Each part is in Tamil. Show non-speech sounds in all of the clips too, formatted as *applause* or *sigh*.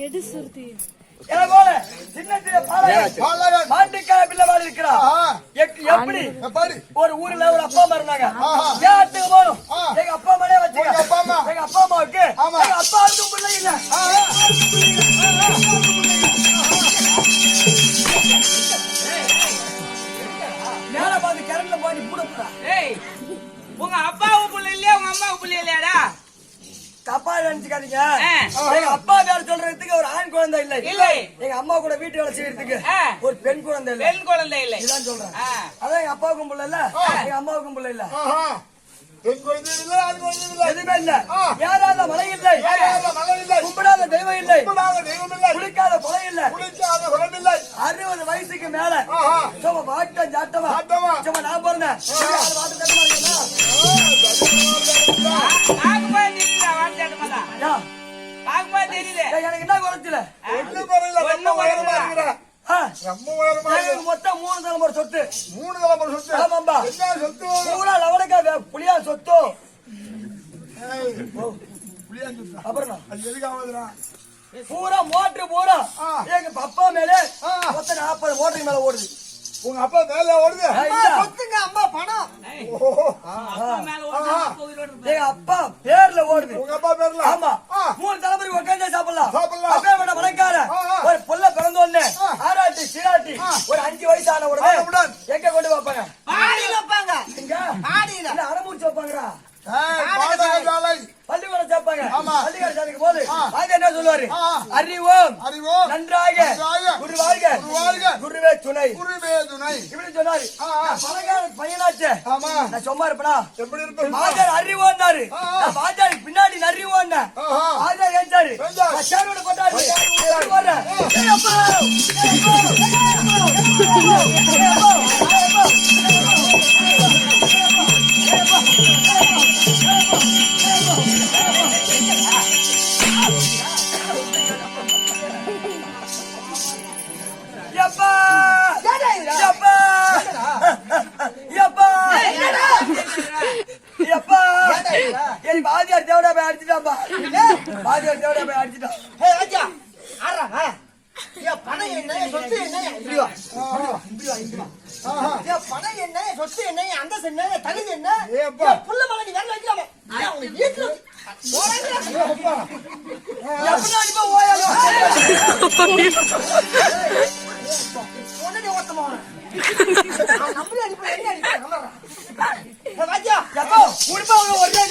எது சுருதி? போல சின்ன சின்ன பாலகன் பாலகன். மாட்டுக்கார பிள்ளைவாள். எக்- எப்படி? ஒரு ஊர்ல ஒரு அப்பா அம்மா இருந்தாங்க. ஆ. எங்க அப்பா வச்சுக்க. உங்க அப்பா அம்மா. எங்க அப்பா அம்மாவுக்கு. எங்க அப்பாவுக்கும் பிள்ளை இல்ல. நேரா பார்த்து கரண்ட்ல போய் கூட உங்க அப்பாவுக்கு புள்ள இல்லையா உங்க அம்மாவுக்கு புள்ள இல்லையாடா? தப்பா நினைச்சுக்காதீங்க. எங்க அப்பா பேர் சொல்றதுக்கு ஒரு ஆண் குழந்தை இல்லை இல்லை. எங்க அம்மா கூட வீட்டு வேலை செய்யறதுக்கு. ஒரு பெண் குழந்தை இல்லை பெண் குழந்தை இல்லை இதான் சொல்றேன். அதான் எங்க அப்பாவுக்கும் புள்ள இல்ல எங்க அம்மாவுக்கும் புள்ள இல்ல ஆஹா. பெண் குழந்தை இல்லை, ஆண் குழந்தை இல்லை. எதுவுமே இல்ல. ஏறாத மலை இல்லை ஏறாத மலை இல்லை. கும்பிடாத தெய்வம் இல்லை கும்பிடாத தெய்வம் இல்லை. குளிக்காத கொலை இல்ல. அறுபது வயசுக்கு மேல. சும்மா வாட்டம் சாட்டமா சாட்டமா. சும்மா நான் பிறந்தேன் எனக்கு என்ன குறைச்சல ரொம்ப உயரமா. இருக்கிற. இருக்கிற. மொத்தம் மூணு தலைமுறை சொத்து மூணு தலைமுறை சொத்து. ஆமாம்பா. என்ன சொத்து? பூரா லவடக்கா வே- புளியா சொத்து ஏய், புளியா சொத்தா? அப்புறம்? பூரா மோட்டர் பூரா. எங்க அப்பா மேல. மொத்தம் நாற்பது மோட்டருக்கு மேல ஓடுது உங்க அப்பா மேல ஓடுது. சொத்துங்க *laughs* நம்மளே அடிப்போம் என்ன அடிப்போம் வாத்தியா எப்பா, உடுப்பா, ஒரே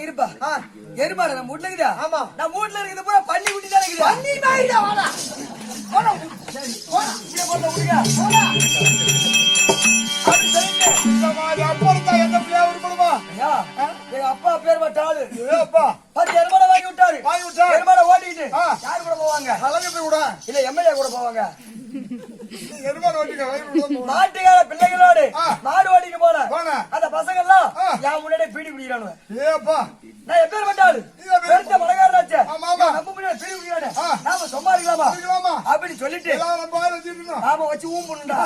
இருப்பா. ஆ. எருமாடு நம்ம வீட்டுல இருக்குதா? ஆமா. நம்ம வீட்டுல இருக்குது பூரா பன்னி குட்டி தான் இருக்குதா? பண்ணி மாயிடா வாடா போடா சரி போடா அப்படி இந்த மாதிரி அப்பா இருந்தா எந்த பிள்ளையா உருப்படுமா? ஐயா, எங்க அப்பா பேர்பட்ட ஆளு. ஏப்பா. பத்து எருமாடை வாங்கி விட்டாரு. வாங்கி விட்டாரு. எருமாடை ஓட்டிக்கிட்டு, ஆ. யார் கூட போவாங்க? கலங்கத்தை விட. இல்ல எம்எல்ஏ கூட போவாங்க மாட்டுக்கார பிள்ளைகளோடு. மாடு போன போனேன். அந்த பசங்க எல்லாம். என் முன்னாடியே பீடி குடிக்கிறானுவ ஏப்பா. நான் எப்பேர் பட்டாளு பெருத்த ஆமா. நம்ம முன்னாடி பீடி குடிக்கிறானே. நாம சும்மா இருக்கலாமா இருக்கலாமா? அப்படின்னு சொல்லிட்டு. நாம வச்சு ஊம் பண்ணுடா.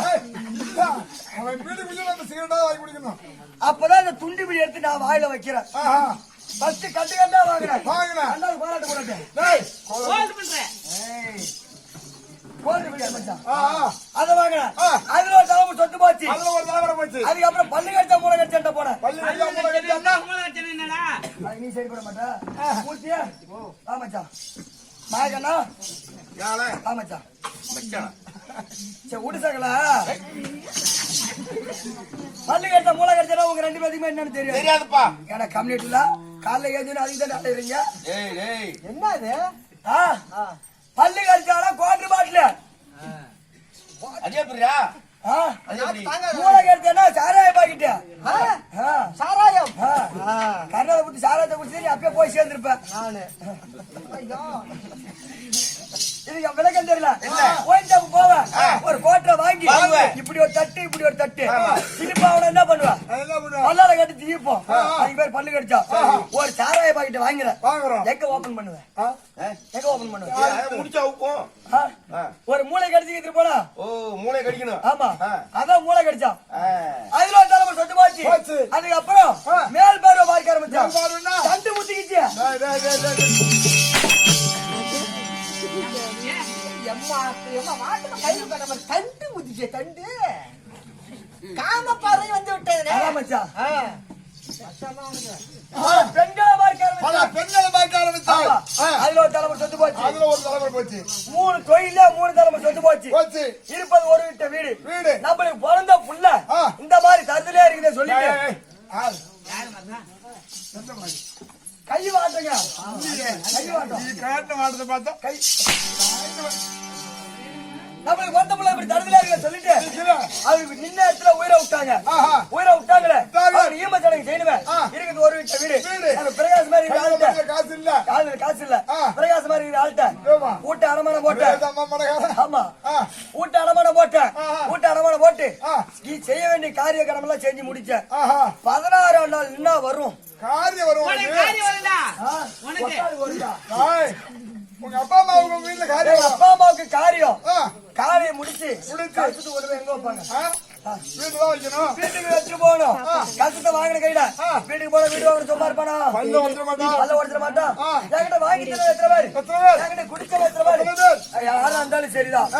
அவன் பீடி நம்ம சிகரெட்டா வாங்கி குடிக்கணும். அப்பதான் இந்த துண்டு பிடி எடுத்து நான் வாயில வைக்கிறேன் ஆஹா. ஃபர்ஸ்ட் கட்டு கட்டா வாங்குறேன் வாங்கினேன். ரெண்டாவது பாராட்டு போடாட்டேன் கோல்டு பிடி மச்சான். அதை வாங்கினேன் ஆ. அதுல ஒரு தலைமை சொத்து போச்சு. அதுல ஒரு தலைவரை போச்சு. அதுக்கப்புறம் பல்லு கடிச்சா மூளை கடிச்சா போனேன் பள்ளி அது நீ சரிப்பட மாட்டா. மூர்த்தியா? வா மச்சான். மாயக்கண்ணா. வா மச்சான். மச்சான். சரி விடு சகலா பல்லு கடிச்சா மூளை கடிச்சா உங்க ரெண்டு பேருக்குமே என்னன்னு தெரியும். தெரியாதுப்பா. ஏன்னா கம்யூனிட்டில காலைல ஏஞ்சு அதுக்கு தான் டேய் என்ன ஆ? பல்லு கடிச்சாலும் குவார்டர் பாட்டில் அது எப்படியா ஆ? அது எப்படி? தாங்க மூளை கடிச்சா சாராய பாக்கிட்டு. ஆ? சாராயம்? கர்நாடக புத்தி சாராயத்தை குடிச்சு நீ அப்பயே போய் சேர்ந்திருப்ப. நானு. என் விளக்கம் தெரியல. அப்ப போவேன். ஒரு கோட்டை வாங்கி இப்படி ஒரு தட்டு இப்படி ஒரு தட்டு. திருப்பி அவனை என்ன பண்ணுவேன்? பல்லால கட்டி தீப்போம் அதுக்கு பேர் பல்லு கடிச்சா. ஒரு சாராய பாக்கெட் வாங்குறேன். எங்க ஓபன் பண்ணுவேன்? எங்க ஓபன் பண்ணுவேன்? முடிச்சா ஆ? ஒரு மூளை கடிச்சு எடுத்துட்டு போனா? ஓ மூளை கடிக்கணும். ஆமா. அதான் மூளை கடிச்சா. அதுல ஒரு தலைமுறை சொட்டு போச்சு. அதுக்கப்புறம். மேல் பார்வை பார்க்க பார்வைன்னா? தண்டு முத்திக்கிச்சு. எம்மா எம்மா மாட்டுல கயிறு கட்ட மாதிரி தண்டு முத்திச்சு தண்டு. காம பார்வை வந்து விட்டது மச்சான் பெண்களை பார்க்க பல ஆரம்பிச்சான் பெண்களை பார்க்க ஆரம்பித்தாள். ஆமா. ஆ. அதுல ஒரு தலைமுறை சொத்து போச்சு. அதுல ஒரு தலைமுறை போச்சு. மூணு தொழில மூணு தலைமுறை சொத்து போச்சு. போச்சு. இருப்பது ஒரு வீட்டு வீடு. வீடு. நம்மளுக்கு பிறந்த புள்ள. இந்த மாதிரி தருதலே இருக்குதுன்னு ஏய், சொல்லிட்டு கை வாட்டுங்க கை வாட்டம் காட்டின மாட்டத்தை பார்த்தா கை நம்மளுக்கு பிறந்த புள்ள இப்படி தருதலே இருக்குன்னு சொல்லிட்டு. அவருக்கு நின்ன இடத்துல உயிரை விட்டாங்க. உயிரை விட்டாங்களே விட்டாங்க. அவர் ஈம சடங்கு செய்யணுமே ஆ. இருக்குது ஒரு வீட்டு வீடு. அந்த பிரகாஷ் மாதிரி ஆள்கிட்ட காசு இல்ல காதுல காசு இல்ல. பிரகாஷ் மாதிரி ஆள்கிட்ட? ஊட்ட அடமானம் போட்ட வேதாம்மா மடகார. ஆமா ஆ. ஊட்ட அடமானம் போட்ட ஆஹா. ஊட்ட அடமானம் போட்டு. நீ செய்ய வேண்டிய காரிய கடமை எல்லாம் செஞ்சு முடிச்ச ஆஹா. பதினாறாம் நாள் என்ன வரும் காரியம் வரும் உனக்கு உனக்கு. காரியம் வருதா ஆ? உனக்கு. ஒட்டாது வருதா? ஏய், உங்க அப்பா அம்மா உங்க வீட்டுல எங்க காரியம் வரும். அப்பா அம்மாவுக்கு காரியம் ஆ. காரியம் முடிச்சு முடிச்சு. கழுத்துட்டு ஒரு எங்க வைப்பாங்க ஆ? வீட்டுல தான் வைக்கணும் வீட்டுக்கு போகணும். வாங்கின கையில. வீட்டுக்கு போன வீடு வாங்கின சும்மா இருப்பானா? பல்ல மாட்டான் பல்ல உடைச்சிட மாட்டான் ஆ. என்கிட்ட வாங்கிட்டு எத்தனை பேர்? எத்தனை பேர்? என்கிட்ட குடிச்சவன் எத்தனை பேர்? எத்தனை பேர்? யாரா இருந்தாலும் சரிதான்.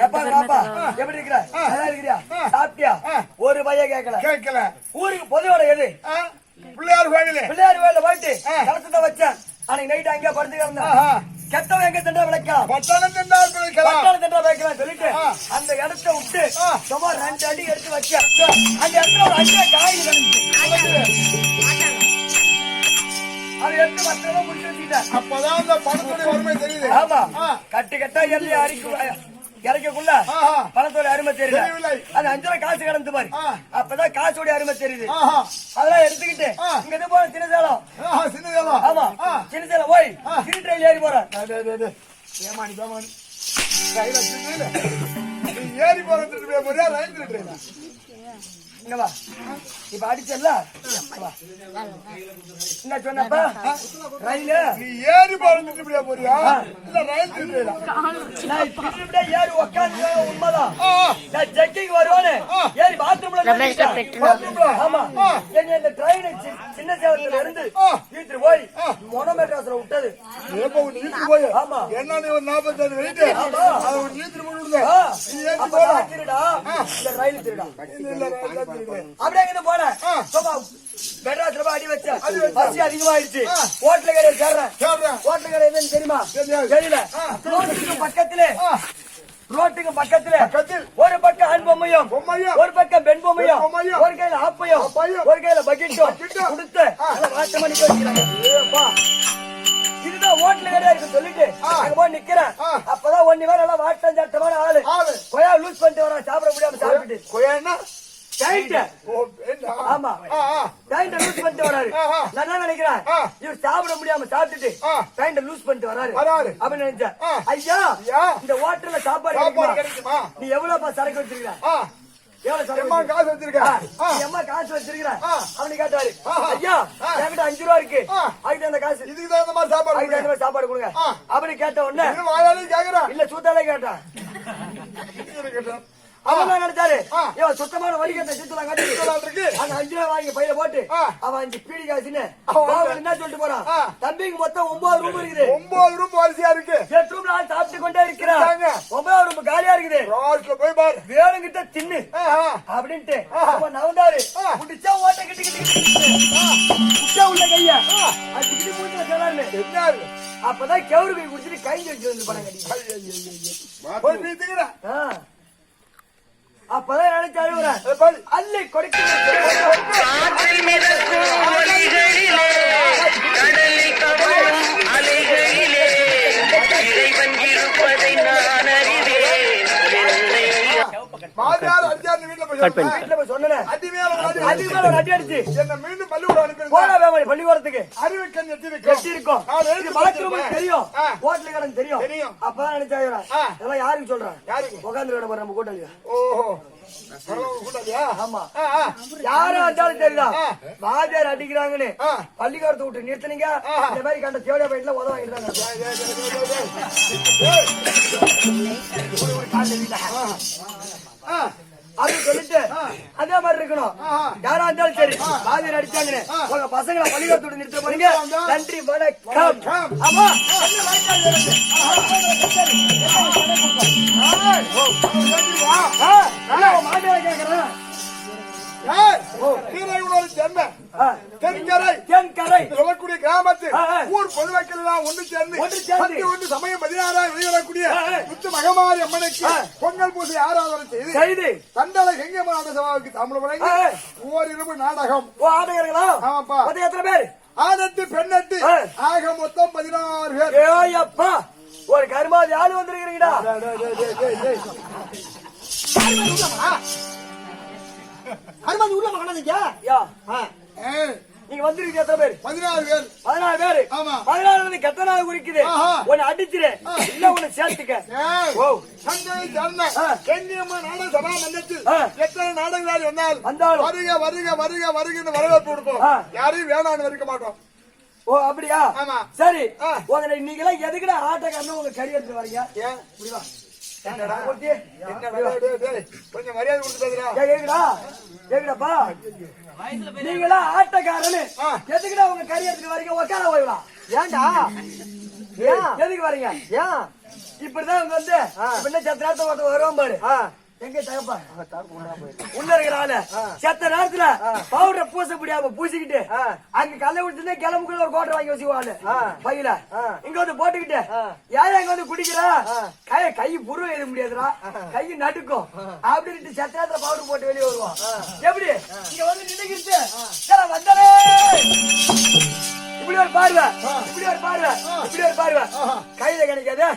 எப்பா பாப்பா எப்படி இருக்கிற? நல்லா இருக்கிறியா? சாப்பிட்டியா? ஒரு பையன் கேட்கல கேட்கல ஊருக்கு பொதுவோட எது? பிள்ளையார் பிள்ளையார் வேலை போயிட்டு. கலசத்தை வச்சேன். அன்னைக்கு நைட் அங்கே படுத்து கெட்டவன் எங்க திண்டா விளக்கலாம்? பட்டாளம் தின்றால் பிழைக்கலாம் பட்டாள திண்டா வைக்கலாம் சொல்லிட்டு. அந்த இடத்த விட்டு. சுமார் ரெண்டு அடி எடுத்து வச்சேன் அந்த இடத்துல ஒரு காயில் கிடந்துச்சு அதை எடுத்து மற்றவங்க முடிச்சு வச்சுக்கிட்டேன். அப்பதான் அந்த பணத்துடைய வறுமை தெரியுது. ஆமா. கட்டு கட்டா எல்லி அரிக்கு இறக்கக்குள்ள. பணத்தோட அருமை தெரியல தெரியவில்லை. அது அஞ்சு காசு கிடந்து பாரு. அப்பதான் காசோட அருமை தெரியுது. அதெல்லாம் எடுத்துக்கிட்டு. இங்க இருந்து போன சின்னசேலம் சின்னதேவா. ஆமா. சின்னசேலம் போய் சிறு ட்ரெயின் ஏறி போறேன். ஏமாடி, ஏமாடி. கையில ஏறி போற திருட்டு போய் போறியா, ரயில் திருட்டுறியா? இங்க வா இப்ப அடிச்சல்ல. என்ன சொன்னப்ப ரயிலு நீ ஏறி போற திருட்டு போய் போறியா? இல்ல ரயில் திருட்டுறியா? நான் இப்படியே ஏறி உட்காந்து உண்மைதான் நான் செக்கிங் வருவானு ஏறி பாத்ரூம்ல பாத்ரூம்ல? ஆமா. என்னை இந்த ட்ரெயின் சின்ன சேலத்துல இருந்து ஆ. வீட்டுக்கு போய் மொன மெட்ராஸ்ல விட்டது ஏப்பா, நீத்து போய். ஆமா. என்ன நீ ஒரு 45 weight? ஆமா. அதை நீத்துட்டு போட்டு விடுங்க. திருடா இல்ல, ரயில் திருடு. அப்படியே ஆ. சும்மா மெட்ராஸ்ல போய் அடி வச்ச. பசி அதிகமாயிருச்சு. ஹோட்டல் கடையில் சேர்றேன். ஹோட்டல் கடை என்னன்னு தெரியுமா. தெரியல பக்கத்திலே ரோட்டுக்கு பக்கத்துல. ஒரு பக்கம் ஆண் பொம்மையும். ஒரு பக்கம் பெண் பொம்மையும். ஒரு கையில ஆப்பையும். ஒரு கையில பக்கெட்டும். கொடுத்து வாட்ட மணிக்கு வச்சுக்கிறாங்க சொல்லிட்டு. அங்க போய் நிக்கிறேன். அப்பதான் ஒண்ணு பேர் எல்லாம் வாட்டம் சட்டமான ஆளு. கொயா லூஸ் பண்ணிட்டு வரா சாப்பிட முடியாம சாப்பிட்டு ஏண்டா? ஆமா லூஸ் பண்ணிட்டு வராரு. நான் நினைக்கிறேன். இவர் சாப்பிட முடியாம சாப்பிட்டுட்டு. டைட் லூஸ் பண்ணிட்டு வராரு வராரு. அப்படின்னு நினைச்சேன். ஐயா. இந்த ஹோட்டல்ல சாப்பாடு? நீ எவ்வளவுப்பா சரக்கு வச்சிருக்க எம்மா? காசு வச்சிருக்க? ஆ, ஆ. நீ எம்மா காசு வச்சிருக்கிற ஆ. அப்படி கேட்டாரு. ஐயா. என்கிட்ட அஞ்சு ரூபா இருக்கு. அதுக்கு அந்த காசு இதுக்கு தகுந்த மாதிரி சாப்பாடு அதுக்கு சாப்பாடு கொடுங்க. அப்படி கேட்ட உடனே வாயாலையும் கேக்குறேன். இல்ல சூத்தாலே கேட்டேன். அவன் நினைச்சாரு. இவன் சுத்தமான சுத்தலாம் கட்டி சுத்தலாம் இருக்கு. அந்த அஞ்சு வாங்கி பையில போட்டு. அவன் அஞ்சு பீடி காசுன்னு என்ன சொல்லிட்டு போறான். தம்பிக்கு மொத்தம் ஒன்பது ரூம் இருக்குது. ஒன்பது ரூபாய் வரிசையா இருக்கு. எட்டு சாப்பிட்டு கொண்டே இருக்கிறான். இருக்காங்க. ஒன்பதாவது ரூம் காலியா இருக்குது. ரோட்ல போய் பாரு. வேணுங்கிட்ட தின்னு. அப்படின்ட்டு அவன் நவந்தாரு. ஓட்ட கிட்டு கிட்டு கிட்டு உள்ள கையா. அது கிட்டு மூஞ்சில சொல்லாரு என்ன இது? அப்பதான் கெவுரு கை குடிச்சிட்டு கை வச்சு வந்து பணம் கட்டி ஐய, ஐய, ஐய, ஐய. போய் நீ திங்குற. ஆ. அப்பதான் நினைச்சு அழுகுறேன் ஏ, படிச்சிருப்பேன். தெரியும். ஆ. ஹோட்டல் கடன் தெரியும். தெரியும். அப்பதான். இதெல்லாம் யாருக்கு சொல்றேன் யாருக்கு? உட்காந்து நம்ம கூட்டாளியா? ஓஹோ. பரவாயில்ல, கூட்டாளியா? ஆமா. ஆ, ஆ. யாரா இருந்தாலும் தெரியல. ஆ. வாத்தியார் அடிக்கிறாங்கன்னு. பள்ளிக்கூடத்தை விட்டு நிறுத்துனீங்க. இந்த மாதிரி கண்ட தேவையா போயிட்டுல உதவ வாங்கிட்டு அது சொல்லிட்டு அதே மாதிரி இருக்கணும். யாரா இருந்தாலும் சரி வாத்தியார் அடிச்சாங்கன்னு உங்க பசங்களை பள்ளிக்கூடத்தை விட்டு நிறுத்த போறீங்க நன்றி வணக்கம். ஆமா மாமியாரை கேக்குறேன். சென்னை ஆ, தென்கரை தென்கரை சொல்லக்கூடிய கிராமத்து. ஊர் பொதுமக்கள் எல்லாம் ஒன்று சேர்ந்து ஒன்று சேர்ந்து. ஒன்று சமயம் பதினாறாய் வெளிவரக்கூடிய. முத்து மகமாரி அம்மனுக்கு. பொங்கல் பூசை ஆராதனை செய்து செய்து தண்டலை கங்கை மாவட்ட சபாவுக்கு தமிழ் வழங்கி. ஓரிரவு நாடகம் ஓ ஆடுகிறீங்களா ஆமாப்பா. எத்தனை பேர் ஆனட்டு பெண்ணட்டு ஆ. ஆக மொத்தம் பதினாறு பேர் ஏயப்பா ஒரு கருமாதி ஆளு வந்திருக்கிறீங்கடா அனுமதி உள்ள மகனதுங்க யா. நீங்க வந்திருக்கீங்க எத்தனை பேர்? பதினாறு பேர். பதினாறு பேரு? ஆமா. பதினாறு வந்து கெட்ட நாள் குறிக்குது. உன்னை அடிச்சிரு. இல்ல உன்னை சேர்த்துக்க. ஓ. சேர்ந்த ஆ. கன்னியம்மா நாடக சபா மன்றத்தில். எத்தனை நாடகங்கள் வந்தால் வந்தாலும். வருக வருக வருக வருகன்னு வரவேற்பு கொடுப்போம். யாரையும் வேணான்னு வரிக்க மாட்டோம். ஓ அப்படியா? ஆமா. சரி. உங்களை நீங்க எல்லாம் எதுக்குடா ஆட்டக்காரன் உங்க கறி எடுத்து வரீங்க? ஏன் வா என்னடா? கொஞ்சம் மரியாதை கொடுத்து கேக்குதா கேக்குதாப்பா நீங்களா ஆட்டக்காரனு ஆ. எதுக்குடா உங்க எடுத்துட்டு வரீங்க? உட்கார போயிடா ஏன்டா? ஏன்? எதுக்கு வரீங்க? ஏன்? இப்படிதான் வந்து இப்ப என்ன வருவான் பாரு. எங்க தகப்பா? உள்ள இருக்கிற ஆளு செத்த நேரத்துல பவுடர் பூச முடியாம பூசிக்கிட்டு அங்க கல்ல விட்டு கிளம்புக்குள்ள ஒரு கோட்டை வாங்கி வச்சுக்குவாள் பையில. இங்க வந்து போட்டுக்கிட்டு யாரும் இங்க வந்து குடிக்கிறா? கை கை புரு எழுத முடியாதுடா. கை நடுக்கும் அப்படின்ட்டு செத்த நேரத்துல பவுடர் போட்டு வெளியே வருவோம் எப்படி? இங்க வந்து நின்னுக்கிட்டு "ஏடா, வந்தனே இப்படி ஒரு பார்வை. இப்படி ஒரு பார்வை. இப்படி ஒரு பார்வை. கையில கிடைக்காது.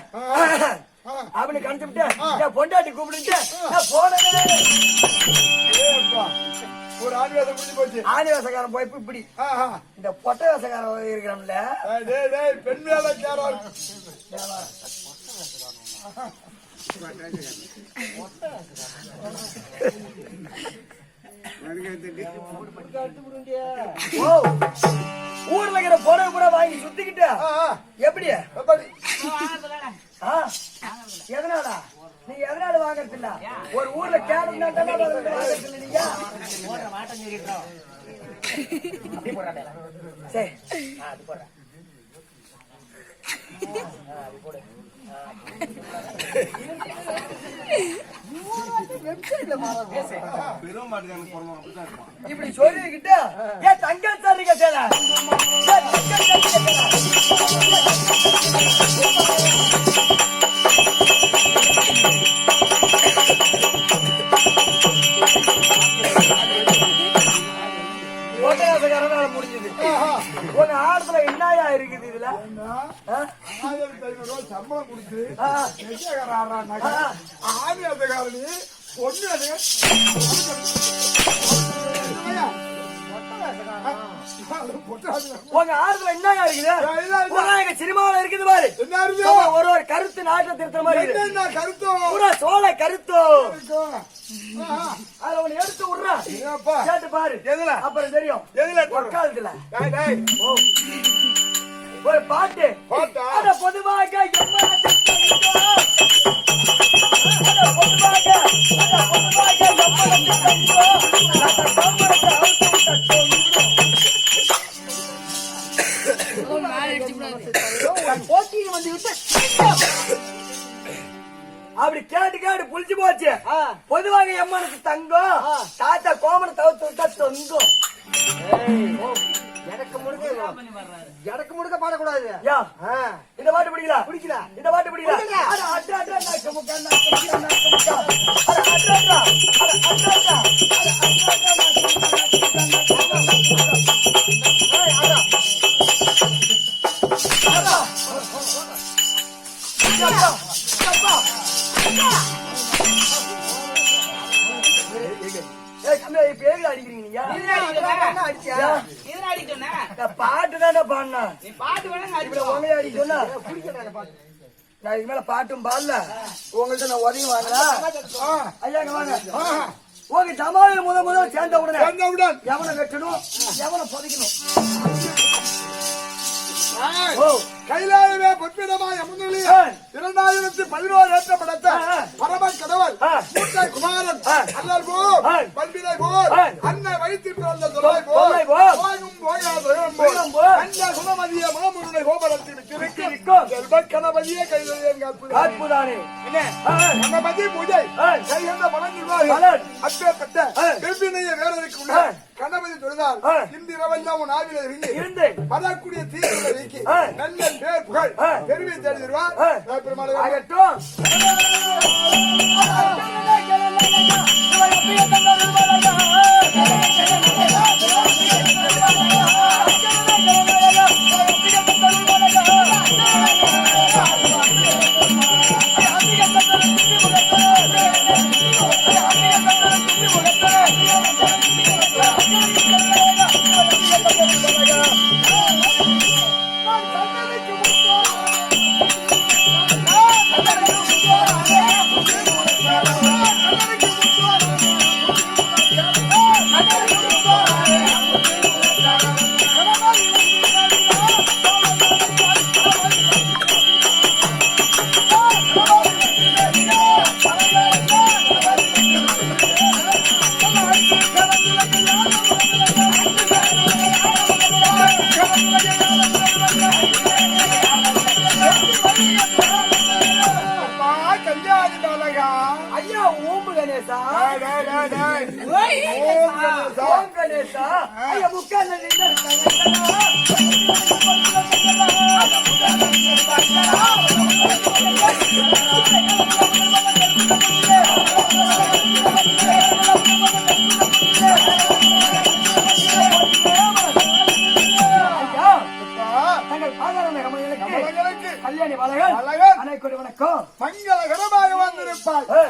அப்படின்னு கணிச்சுட்டு என் பொண்டாட்டி நான் போனேன். ஏப்பா, ஒரு ஆதிவாசம் முடிஞ்சு போச்சு. ஆதிவாசக்காரன் போய் இப்படி. இந்த பொட்டை வேசக்காரன் இருக்கிறான்ல. பெண் வேலைக்காரன். ஓ ஊர்ல இருக்கிற புடவை கூட வாங்கி சுத்திக்கிட்டு. எப்படி எப்படி? ஆ? எதனாலா நீங்க எதனால வாங்கறது இல்ல ஒரு ஊர்ல கேரம் வாங்கறது இல்ல நீங்க சரி ஆ, அது போடுறேன். இப்படி சொல்லிக்கிட்டு ஏன் தங்க சரிங்க தங்க உங்க ஆடத்துல என்னயா இருக்குது இதுல? ஆயிரத்தி ஐநூறு ரூபாய் சம்பளம் கொடுத்து ஆ. நெசக்காரன் ஆடுறான்னாக்கா, ஆதிவாசக்காரனு உங்க ஆடத்துல என்னயா இருக்குது? சினிமாவுல இருக்குது பாரு. என்ன ஒரு ஒரு கருத்து நாட்டுல திருத்துற மாதிரி கருத்தம் பூரா சோழ கருத்து. அதுல உன்னை எடுத்து ஏப்பா, கேட்டு பாரு. எதுல? அப்புறம் தெரியும். எதுல விடுற? டேய், ஒரு பாட்டு. பாட்டா? பொதுவாக அப்படி கேட்டு கேட்டு புளிச்சு போச்சு. பொதுவாக எம்மனுக்கு தங்கம் தாத்தா கோமனை தவிர்த்து விட்டா தொங்கும். எனக்கு முழுக்க பாடக்கூடாது. இந்த பாட்டு பிடிக்கல பிடிக்கல. இந்த பாட்டு பிடிக்கல பிடிக்கல. உங்களையும் அடிக்க சொன்னா, நான் இதுக்கு மேல பாட்டும் பாடல. உங்கள்ட்ட நான் உதவி வாங்கலாம் ஐயா வாங்க. உங்க ஜமாவில் முத முதல் சேர்ந்த உடனே வந்தவுடன் எவனை வெட்டணும்? எவனை புதைக்கணும்? ஓ. கைலாயமே பொற்பிடமாய் அமுதொழிய ஏய். இரண்டாயிரத்தி பதினோரு ஏற்ற படத்த. பரம ஆ. மூட்டை குமாரன். அல்லல் போல் ஆ. பல்பினை போல். அன்னை வைத்து பிறந்த தொல்லை போல். போயும் போயாத துயரம் துயரம் போல் போல். அந்த குணமதிய மாமுருனை கோபலத்தில். விற்றிருக்கும் செல்வ கணபதியே கைதொழியன் காப்பு காட்புதானே என்ன. கணபதி பூஜை. கைகண்ட பலன் நிர்வாகி பலன். அப்பேற்பட்ட. வெவ்வினைய வேறதற்கு ஆ. கணபதி தொழுதால். இந்த இரவெல்லாம் உன் ஆவில இருந்து இருந்து வரக்கூடிய தீர்வுகளை நீக்கி. நல்ல பேர் புகழ் ஆ. பெருமை தேடி தருவார். பெருமாள் ஆகட்டும் மங்களகரமாக வந்திருப்பாள் ஆ.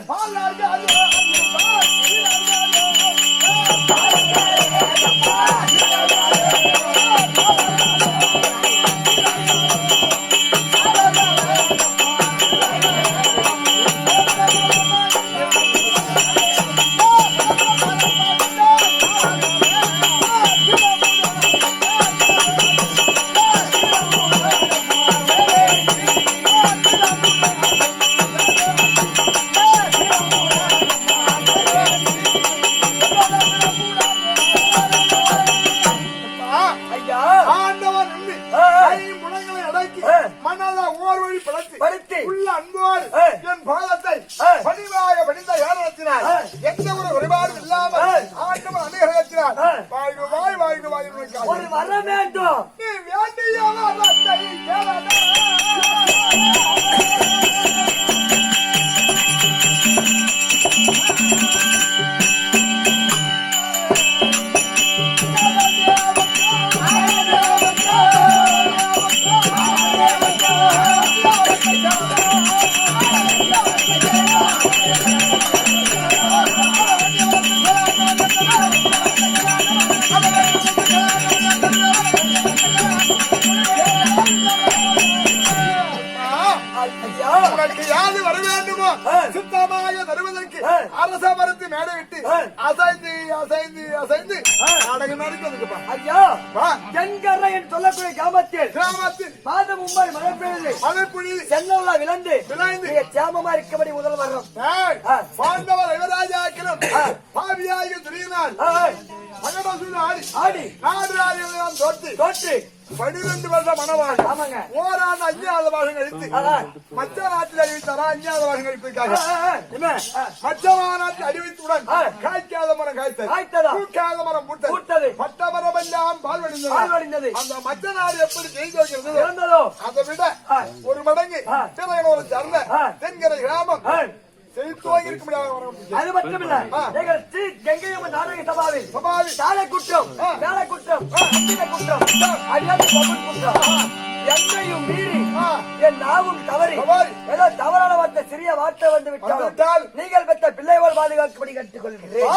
அசைந்து அசைந்து அசைந்து. நாடகம் நடக்குதுப்பா ஐயா தென்கரை என்று சொல்லக்கூடிய கிராமத்தில் கிராமத்தில் பாதம் மும்பாய் மழை பெய்யுது மலைப்புழி சென்னல்லா விளந்து விளைந்து. நீங்க சேமமா இருக்கபடி முதல் வர்றோம். பாண்டவர் யுவராஜாக்கிலும் ஆ. பாவியாகி துணியினால் ஆடி தோற்று தோற்று பனிரெண்டு வருஷம் மனவாள் ஆமாங்க. ஓராண்டு அஞ்ஞாத வருஷம் கழித்து. மச்ச நாட்டில் அறிவித்தாரா? அஞ்ஞாத வருஷம் கழிப்பிருக்காங்க. என்ன? மச்சமா நாட்டில் அறிவித்துடன். காய்க்காத மரம் காய்த்தது. காய்த்ததா? பூக்காத மரம் பூத்தது. பூத்தது. பட்ட மரம் எல்லாம் பால் வடிந்தது பால்வடிந்தது. அந்த மச்ச நாடு எப்படி செய்து வைக்கிறது இறந்ததோ? அதை விட. ஒரு மடங்கு ஒரு சர்ம ஆ. தென்கரை கிராமம். அது மட்டுமில்ல. எங்கள் ஸ்ரீ கங்கையம்மன் நாடக சபாவில் சாலை குற்றம். வேலை குற்றம் குற்றம் அடியாத பபுல் குற்றம் என்னையும் மீறி ஆ. என் நாவும் தவறி தவறி. ஏதோ தவறான வார்த்தை சிறிய வார்த்தை வந்து விட்டால் நீங்கள் பெற்ற பிள்ளைகள் பாதுகாக்கப்படி கற்றுக்கொள்கிறேன்.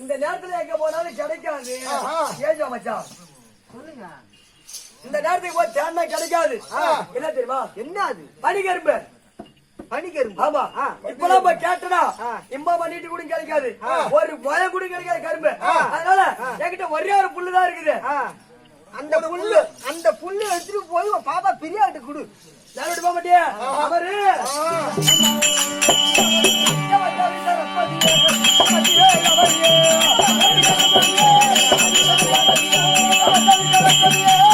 இந்த நேரத்துல எங்க போனாலும் கிடைக்காது. ஏஜா மச்சான் இந்த நேரத்துக்கு போய் தேடினா கிடைக்காது. என்ன தெரியுமா? என்ன அது? பனிகரும்பு பனிக்கரும்பு? ஆமா. இப்பெல்லாம் போய் கேட்டனா இம்மா பண்ணிட்டு கூட கிடைக்காது. ஒரு பயம் கூட கிடைக்காது கரும்பு. அதனால என்கிட்ட ஒரே ஒரு புல்லுதான் இருக்குது. அந்த புல்லு அந்த புல்லு எடுத்துட்டு போய் பாப்பா பிரியாட்ட கொடு. யார் விட்டு போக மாட்டியா? அவரு. Yeah.